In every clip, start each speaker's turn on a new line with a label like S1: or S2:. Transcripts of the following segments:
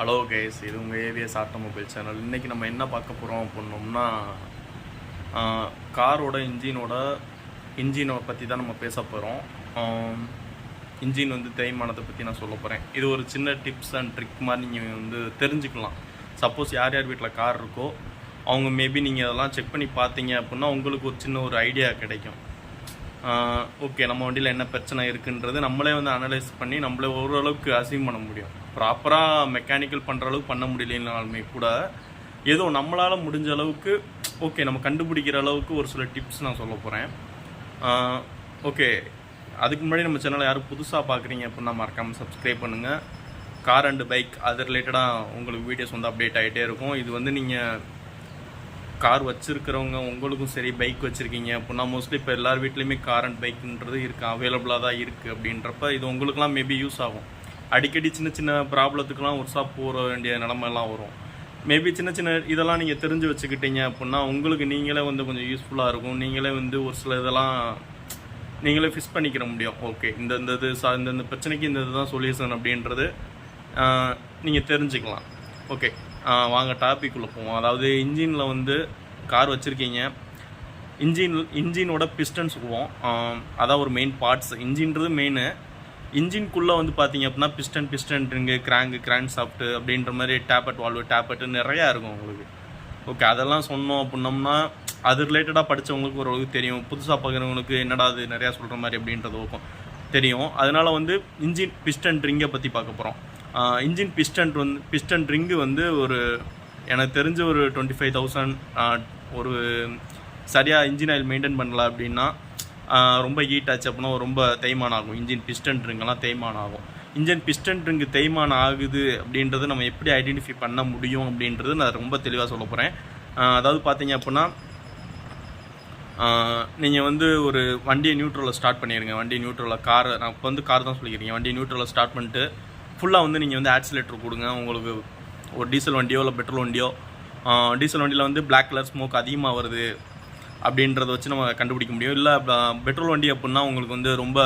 S1: Hello case இது உங்கள் AVS automobile channel இன்றைக்கி நம்ம என்ன பார்க்க போகிறோம் அப்படின்னோம்னா காரோட இன்ஜினோட இன்ஜினை பற்றி தான் நம்ம பேச போகிறோம் இன்ஜின் வந்து தேய்மானத்தை பற்றி நான் சொல்ல போகிறேன் இது ஒரு சின்ன டிப்ஸ் அண்ட் ட்ரிக் மாதிரி நீங்கள் வந்து தெரிஞ்சுக்கலாம். சப்போஸ் யார் யார் வீட்டில் கார் இருக்கோ அவங்க மேபி நீங்கள் அதெல்லாம் செக் பண்ணி பார்த்தீங்க அப்படின்னா உங்களுக்கு ஒரு சின்ன ஒரு ஐடியா கிடைக்கும். ஓகே நம்ம வண்டியில் என்ன பிரச்சனை இருக்குன்றது நம்மளே வந்து அனலைஸ் பண்ணி நம்மளே ஓரளவுக்கு அசீவ் பண்ண முடியும். ப்ராப்பராக மெக்கானிக்கல் பண்ணுற அளவுக்கு பண்ண முடியலனாலுமே கூட ஏதோ நம்மளால் முடிஞ்ச அளவுக்கு ஓகே நம்ம கண்டுபிடிக்கிற அளவுக்கு ஒரு சில டிப்ஸ் நான் சொல்ல போகிறேன் ஓகே அதுக்கு முன்னாடி நம்ம சேனலை யாரும் புதுசாக பார்க்குறீங்க அப்படின்னா மறக்காமல் சப்ஸ்கிரைப் பண்ணுங்கள் கார் அண்டு பைக் அது ரிலேட்டடாக உங்களுக்கு வீடியோஸ் வந்து அப்டேட் ஆகிட்டே இருக்கும். இது வந்து நீங்கள் கார் வச்சுருக்கிறவங்க உங்களுக்கும் சரி பைக் வச்சுருக்கீங்க அப்படின்னா மோஸ்ட்லி இப்போ எல்லார் வீட்லேயுமே கார் அண்ட் பைக்குன்றது இருக்குது அவைலபிளாக தான் இருக்குது அப்படின்றப்ப இது உங்களுக்குலாம் மேபி யூஸ் ஆகும். அடிக்கடி சின்ன சின்ன ப்ராப்ளத்துக்கெலாம் ஒரு ஷாப் போக வேண்டிய நிலமெல்லாம் வரும். மேபி சின்ன சின்ன இதெல்லாம் நீங்கள் தெரிஞ்சு வச்சுக்கிட்டீங்க அப்படின்னா உங்களுக்கு நீங்களே வந்து கொஞ்சம் யூஸ்ஃபுல்லாக இருக்கும். நீங்களே வந்து ஒரு சில இதெல்லாம் நீங்களே ஃபிக்ஸ் பண்ணிக்கிற முடியும். ஓகே இந்த இந்த இது சா இந்த இந்த பிரச்சனைக்கு இந்த இதுதான் சொல்யூஷன் அப்படின்றது நீங்கள் தெரிஞ்சுக்கலாம். ஓகே வாங்க டாபிக் உள்ள போவோம். அதாவது இன்ஜினில் வந்து கார் வச்சுருக்கீங்க. இன்ஜின் இன்ஜினோட பிஸ்டன் சொல்லுவோம். அதான் ஒரு மெயின் பார்ட்ஸ் இன்ஜின்றது மெயின் இன்ஜின்குள்ளே வந்து பார்த்தீங்க அப்படின்னா piston piston ring crank crank shaft அப்படின்ற மாதிரி டேப்பட் வால்வு டேப்பட்டு நிறையா இருக்கும் உங்களுக்கு. ஓகே அதெல்லாம் சொன்னோம் அப்படின்னம்னா அது ரிலேட்டடாக படித்தவங்களுக்கு ஓரளவுக்கு தெரியும். புதுசாக பார்க்குறவங்களுக்கு என்னடா அது நிறையா சொல்கிற மாதிரி அப்படின்றது இருக்கும். தெரியும். அதனால் வந்து இன்ஜின் பிஸ்டன் ட்ரிங்கை பற்றி பார்க்க போகிறோம் இன்ஜின் பிஸ்டன் வந்து பிஸ்டன் ரிங்கு வந்து ஒரு எனக்கு தெரிஞ்ச ஒரு டுவெண்ட்டி ஃபைவ் தௌசண்ட் ஒரு சரியாக இன்ஜின் ஆயில் மெயின்டைன் பண்ணல அப்படின்னா ரொம்ப ஹீட் ஆச்சு அப்படின்னா ரொம்ப தேய்மானம் ஆகும் இன்ஜின் பிஸ்டன் ரிங்கெல்லாம் தேய்மானம் ஆகும் இன்ஜின் பிஸ்டன் ரிங்கு தேய்மானம் ஆகுது அப்படின்றது நம்ம எப்படி ஐடென்டிஃபை பண்ண முடியும் அப்படின்றது நான் ரொம்ப தெளிவாக சொல்ல போகிறேன் அதாவது பார்த்தீங்க அப்படின்னா நீங்கள் வந்து ஒரு வண்டியை நியூட்ரலில் ஸ்டார்ட் பண்ணிடுங்க வண்டி நியூட்ரலில் கார் நான் இப்போ வந்து கார் தான் சொல்லிக்கிறீங்க வண்டி நியூட்ரலில் ஸ்டார்ட் பண்ணிட்டு ஃபுல்லாக வந்து நீங்கள் வந்து ஆக்சிலேட்டர் கொடுங்க. உங்களுக்கு ஒரு டீசல் வண்டியோ இல்லை பெட்ரோல் வண்டியோ டீசல் வண்டியில் வந்து பிளாக் கலர் ஸ்மோக் அதிகமாக வருது அப்படின்றத வச்சு நம்ம கண்டுபிடிக்க முடியும். இல்லை பெட்ரோல் வண்டி அப்படின்னா உங்களுக்கு வந்து ரொம்ப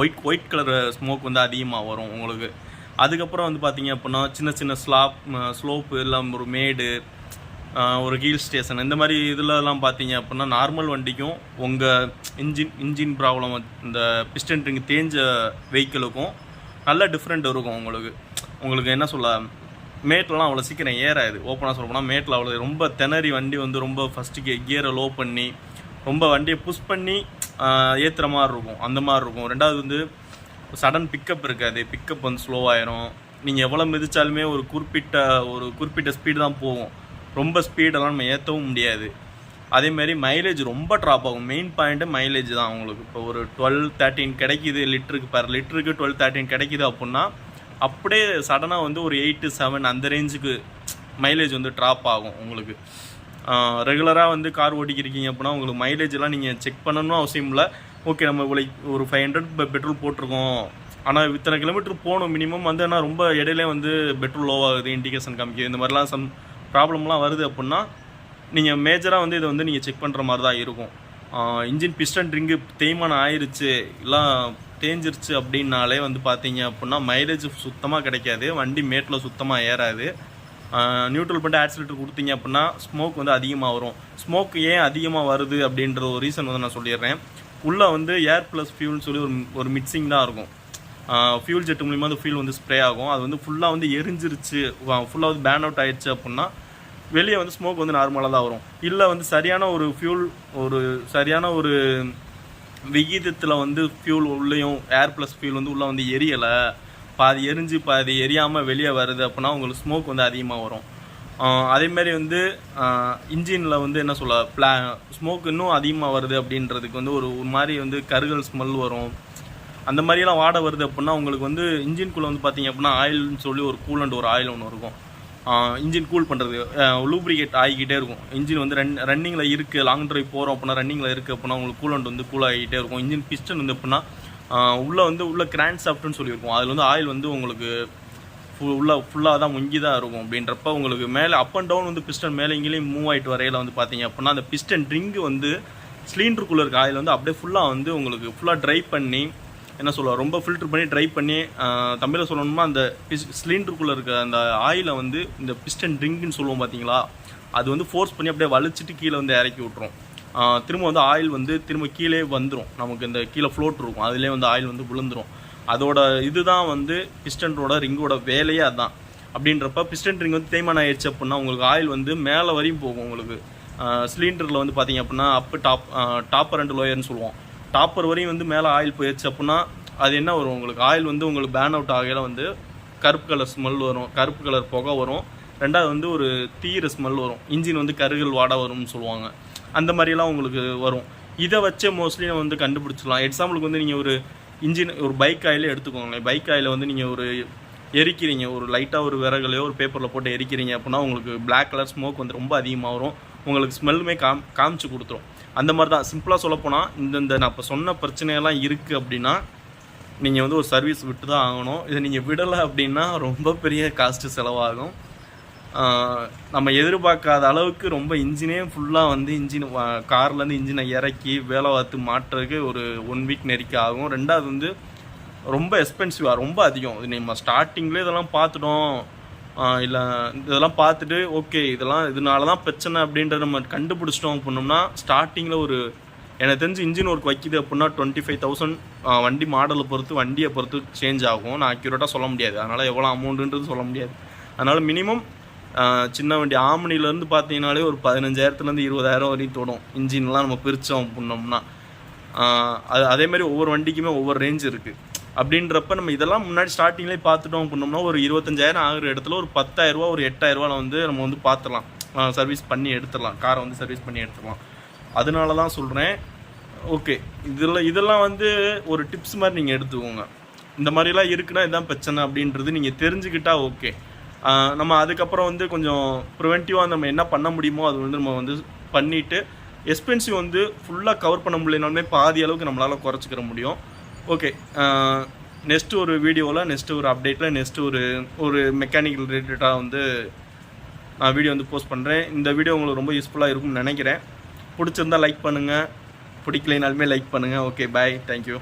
S1: ஒயிட் ஒயிட் கலர் ஸ்மோக் வந்து அதிகமாக வரும் உங்களுக்கு. அதுக்கப்புறம் வந்து பார்த்தீங்க அப்படின்னா சின்ன சின்ன ஸ்லாப் ஸ்லோப்பு இல்லை ஒரு மேடு ஒரு ஹீல் ஸ்டேஷன் இந்த மாதிரி இதுலலாம் பார்த்தீங்க அப்படின்னா நார்மல் வண்டிக்கும் உங்கள் இன்ஜின் இன்ஜின் ப்ராப்ளம் இந்த பிஸ்டன் ரிங் தேஞ்ச வெஹிக்கிளுக்கும் நல்ல டிஃப்ரெண்ட் இருக்கும் உங்களுக்கு. உங்களுக்கு என்ன சொல்ல மேட்லலாம் அவ்வளோ சீக்கிரம் ஏறாது. ஓப்பனாக சொல்ல போனால் மேட்டில் அவ்வளோ ரொம்ப திணறி வண்டி வந்து ரொம்ப ஃபஸ்ட்டு கே கியரை லோ பண்ணி ரொம்ப வண்டியை புஷ் பண்ணி ஏற்றுற மாதிரி இருக்கும். அந்த மாதிரி இருக்கும். ரெண்டாவது வந்து சடன் பிக்கப் இருக்காது. பிக்கப் வந்து ஸ்லோவாயிரும் நீங்கள் எவ்வளோ மிதித்தாலுமே ஒரு குறிப்பிட்ட ஒரு குறிப்பிட்ட ஸ்பீடு தான் போகும். ரொம்ப ஸ்பீடெல்லாம் நம்ம ஏற்றவும் முடியாது. அதேமாரி மைலேஜ் ரொம்ப ட்ராப் ஆகும். மெயின் பாயிண்ட்டு மைலேஜ் தான் உங்களுக்கு இப்போ ஒரு டுவெல் தேர்ட்டின் கிடைக்குது லிட்டருக்கு பர் லிட்டருக்கு டுவெல் தேர்ட்டின் கிடைக்குது அப்புடின்னா அப்படியே சடனாக வந்து ஒரு எயிட்டு செவன் அந்த ரேஞ்சுக்கு மைலேஜ் வந்து ட்ராப் ஆகும் உங்களுக்கு. ரெகுலராக வந்து கார் ஓட்டிக்கிருக்கீங்க அப்படின்னா உங்களுக்கு மைலேஜ்லாம் நீங்கள் செக் பண்ணணும் அவசியம் இல்லை. ஓகே நம்ம இவ்வளோ ஒரு ஃபைவ் ஹண்ட்ரட் பெட்ரோல் போட்டிருக்கோம். ஆனால் இத்தனை கிலோமீட்டர் போகணும் மினிமம் வந்து ஆனால் ரொம்ப இடையிலே வந்து பெட்ரோல் லோவாகுது இண்டிகேஷன் காமிக்குது இந்த மாதிரிலாம் சம் ப்ராப்ளம்லாம் வருது அப்படின்னா நீங்கள் மேஜராக வந்து இதை வந்து நீங்கள் செக் பண்ணுற மாதிரி தான் இருக்கும் இன்ஜின் பிஸ்டன் ட்ரிங்கு தேய்மானம் ஆயிருச்சு எல்லாம் தேஞ்சிருச்சு அப்படின்னாலே வந்து பார்த்தீங்க அப்படின்னா மைலேஜ் சுத்தமாக கிடைக்காது வண்டி மேட்டில் சுத்தமாக ஏறாது. நியூட்ரல் பண்ணிட்டு ஆக்சிலேட்டர் கொடுத்தீங்க அப்படின்னா ஸ்மோக் வந்து அதிகமாக வரும். ஸ்மோக் ஏன் அதிகமாக வருது அப்படின்ற ஒரு ரீசன் வந்து நான் சொல்லிடுறேன். உள்ளே வந்து ஏர் ப்ளஸ் ஃபியூல்னு சொல்லி ஒரு ஒரு மிக்சிங் தான் இருக்கும். ஃபியூல் ஜெட்டு மூலிமா அந்த ஃபியூல் வந்து ஸ்ப்ரே ஆகும். அது வந்து ஃபுல்லாக வந்து எரிஞ்சிருச்சு ஃபுல்லாக வந்து பேன் அவுட் ஆயிடுச்சு அப்படின்னா வெளியே வந்து ஸ்மோக் வந்து நார்மலாக தான் வரும். இல்லை வந்து சரியான ஒரு ஃபியூல் ஒரு சரியான ஒரு விகிதத்தில் வந்து ஃபியூல் உள்ளேயும் ஏர் ப்ளஸ் ஃபியூல் வந்து உள்ளே வந்து எரியலை. பாதி எரிஞ்சு பாதி எரியாமல் வெளியே வருது அப்படின்னா உங்களுக்கு ஸ்மோக் வந்து அதிகமாக வரும். அதேமாரி வந்து இன்ஜினில் வந்து என்ன சொல்ல பிளா ஸ்மோக் இன்னும் அதிகமாக வருது அப்படின்றதுக்கு வந்து ஒரு ஒரு மாதிரி வந்து கருகல் ஸ்மெல் வரும். அந்த மாதிரியெல்லாம் வாட வருது அப்படின்னா உங்களுக்கு வந்து இன்ஜின்குள்ளே வந்து பார்த்தீங்க அப்படின்னா ஆயில்னு சொல்லி ஒரு கூலண்ட் ஒரு ஆயில் ஒன்று இருக்கும். இன்ஜின் கூல் பண்ணுறது லூப்ரிகேட் ஆகிக்கிட்டே இருக்கும். இன்ஜின் வந்து ரன் ரன்னிங்கில் இருக்குது லாங் ட்ரைவ் போகிறோம் அப்படின்னா ரன்னிங்கில் இருக்குது அப்படின்னா உங்களுக்கு கூலண்ட் வந்து கூல் ஆகிக்கிட்டே இருக்கும். இன்ஜின் பிஸ்டன் வந்து எப்படின்னா உள்ளே வந்து உள்ள கிராண்ட் சாஃப்ட்னு சொல்லியிருக்கும். அதில் வந்து ஆயில் வந்து உங்களுக்கு உள்ள ஃபுல்லாக தான் முங்கி தான் இருக்கும் அப்படின்றப்ப உங்களுக்கு மேலே அப் அண்ட் டவுன் வந்து பிஸ்டன் மேலே இங்கேயும் மூவ் ஆகிட்டு வரையில வந்து பார்த்தீங்க அப்படின்னா அந்த பிஸ்டன் ட்ரிங்கு வந்து சிலிண்டருக்குள்ளே இருக்க ஆயில் வந்து அப்படியே ஃபுல்லாக வந்து உங்களுக்கு ஃபுல்லாக ட்ரை பண்ணி என்ன சொல்லுவாள் ரொம்ப ஃபில்டர் பண்ணி ட்ரை பண்ணி தமிழில் சொல்லணுமா அந்த பிஸ் சிலிண்டருக்குள்ளே இருக்க அந்த ஆயிலை வந்து இந்த பிஸ்டன் ட்ரிங்க்னு சொல்லுவோம் பார்த்தீங்களா அது வந்து ஃபோர்ஸ் பண்ணி அப்படியே வலிச்சிட்டு கீழே வந்து இறக்கி விட்ரும் திரும்ப வந்து ஆயில் வந்து திரும்ப கீழே வந்துடும் நமக்கு இந்த கீழே ஃப்ளோட் இருக்கும். அதிலே வந்து ஆயில் வந்து விழுந்துடும் அதோட இதுதான் வந்து பிஸ்டனோட ரிங்கோட வேலையே அதான். அப்படின்றப்ப பிஸ்டன் ரிங் வந்து தேய்மானம் ஆயிடுச்சு அப்படின்னா உங்களுக்கு ஆயில் வந்து மேலே வரையும் போகும் உங்களுக்கு. சிலிண்டரில் வந்து பார்த்தீங்க அப்படின்னா அப்பு டாப் டாப்பர் அண்ட் லோயர்னு சொல்லுவோம். டாப்பர் வரையும் வந்து மேலே ஆயில் போயிடுச்சு அப்படின்னா அது என்ன வரும்? உங்களுக்கு ஆயில் வந்து உங்களுக்கு பேன் அவுட் ஆகையில வந்து கருப்பு கலர் ஸ்மெல் வரும். கருப்பு கலர் புகை வரும். ரெண்டாவது வந்து ஒரு தீர ஸ்மெல் வரும். இன்ஜின் வந்து கருகல் வாட வரும்னு சொல்லுவாங்க. அந்த மாதிரிலாம் உங்களுக்கு வரும். இதை வச்சே மோஸ்ட்லி நம்ம வந்து கண்டுபிடிச்சிடலாம். எக்ஸாம்பிளுக்கு வந்து நீங்கள் ஒரு இன்ஜின் ஒரு பைக் ஆயிலே எடுத்துக்கோங்களேன். பைக் ஆயில வந்து நீங்கள் ஒரு எரிக்கிறீங்க. ஒரு லைட்டாக ஒரு விறகுலையோ ஒரு பேப்பரில் போட்டு எரிக்கிறீங்க அப்படின்னா உங்களுக்கு பிளாக் கலர் ஸ்மோக் வந்து ரொம்ப அதிகமாக வரும். உங்களுக்கு ஸ்மெல்லுமே காம் காமிச்சு கொடுத்துரும். அந்த மாதிரி தான். சிம்பிளாக சொல்லப்போனால் இந்தந்த நான் இப்போ சொன்ன பிரச்சனையெல்லாம் இருக்குது அப்படின்னா நீங்கள் வந்து ஒரு சர்வீஸ் விட்டு தான் ஆகணும். இதை நீங்கள் விடலை அப்படின்னா ரொம்ப பெரிய காஸ்ட்டு செலவாகும். நம்ம எதிர்பார்க்காத அளவுக்கு ரொம்ப இன்ஜினே ஃபுல்லாக வந்து இன்ஜின் கார்லேருந்து இன்ஜினை இறக்கி வேலை பார்த்து மாட்டுறதுக்கு ஒரு ஒன் வீக் நெருக்க ஆகும். ரெண்டாவது வந்து ரொம்ப எக்ஸ்பென்சிவாக ரொம்ப அதிகம். இது நம்ம ஸ்டார்டிங்லேயே இதெல்லாம் பார்த்துட்டோம். இல்லை இதெல்லாம் பார்த்துட்டு ஓகே இதெல்லாம் இதனால தான் பிரச்சனை அப்படின்றத நம்ம கண்டுபிடிச்சிட்டோம் அப்படின்னோம்னா ஸ்டார்டிங்கில் ஒரு எனக்கு தெரிஞ்சு இன்ஜின் ஒர்க் வைக்கிது அப்படின்னா டுவெண்ட்டி ஃபைவ் தௌசண்ட் வண்டி மாடலை பொறுத்து வண்டியை பொறுத்து சேஞ்ச் ஆகும். நான் அக்யூரேட்டாக சொல்ல முடியாது. அதனால் எவ்வளோ அமௌண்ட்டுன்றது சொல்ல முடியாது. அதனால் மினிமம் சின்ன வண்டி ஆம்னிலேருந்து பார்த்தீங்கனாலே ஒரு பதினஞ்சாயிரத்துலேருந்து இருபதாயிரம் வரையும் தொடும். இன்ஜின்லாம் நம்ம பிரித்தோம் அப்படின்னோம்னா. அது அதே மாதிரி ஒவ்வொரு வண்டிக்குமே ஒவ்வொரு ரேஞ்ச் இருக்குது அப்படின்றப்ப நம்ம இதெல்லாம் முன்னாடி ஸ்டார்டிங்லேயே பார்த்துட்டோம் அப்படின்னோம்னா ஒரு இருபத்தஞ்சாயிரம் ஆகிற இடத்துல ஒரு பத்தாயிரரூவா ஒரு எட்டாயிரரூவால வந்து நம்ம வந்து பார்த்துடலாம். சர்வீஸ் பண்ணி எடுத்துடலாம். காரை வந்து சர்வீஸ் பண்ணி எடுத்துடலாம். அதனால தான் சொல்கிறேன் ஓகே. இதில் இதெல்லாம் வந்து ஒரு டிப்ஸ் மாதிரி நீங்கள் எடுத்துக்கோங்க. இந்த மாதிரிலாம் இருக்குன்னா இதான் பிரச்சனை அப்படின்றது நீங்கள் தெரிஞ்சுக்கிட்டா ஓகே. நம்ம அதுக்கப்புறம் வந்து கொஞ்சம் ப்ரிவென்டிவாக நம்ம என்ன பண்ண முடியுமோ அது வந்து நம்ம வந்து பண்ணிவிட்டு எக்ஸ்பென்சிவ் வந்து ஃபுல்லாக கவர் பண்ண முடியலனாலுமே பாதி அளவுக்கு நம்மளால் குறைச்சிக்கிற முடியும். ஓகே நெக்ஸ்ட்டு uh, ஒரு வீடியோவில் நெக்ஸ்ட்டு ஒரு அப்டேட்டில் நெக்ஸ்ட்டு ஒரு ஒரு மெக்கானிக்கல் ரிலேட்டடாக வந்து நான் வீடியோ வந்து போஸ்ட் பண்ணுறேன் இந்த வீடியோ உங்களுக்கு ரொம்ப யூஸ்ஃபுல்லாக இருக்கும்னு நினைக்கிறேன். பிடிச்சிருந்தா லைக் பண்ணுங்கள் பிடிக்கலைனாலுமே லைக் பண்ணுங்கள் ஓகே பாய் தேங்க்யூ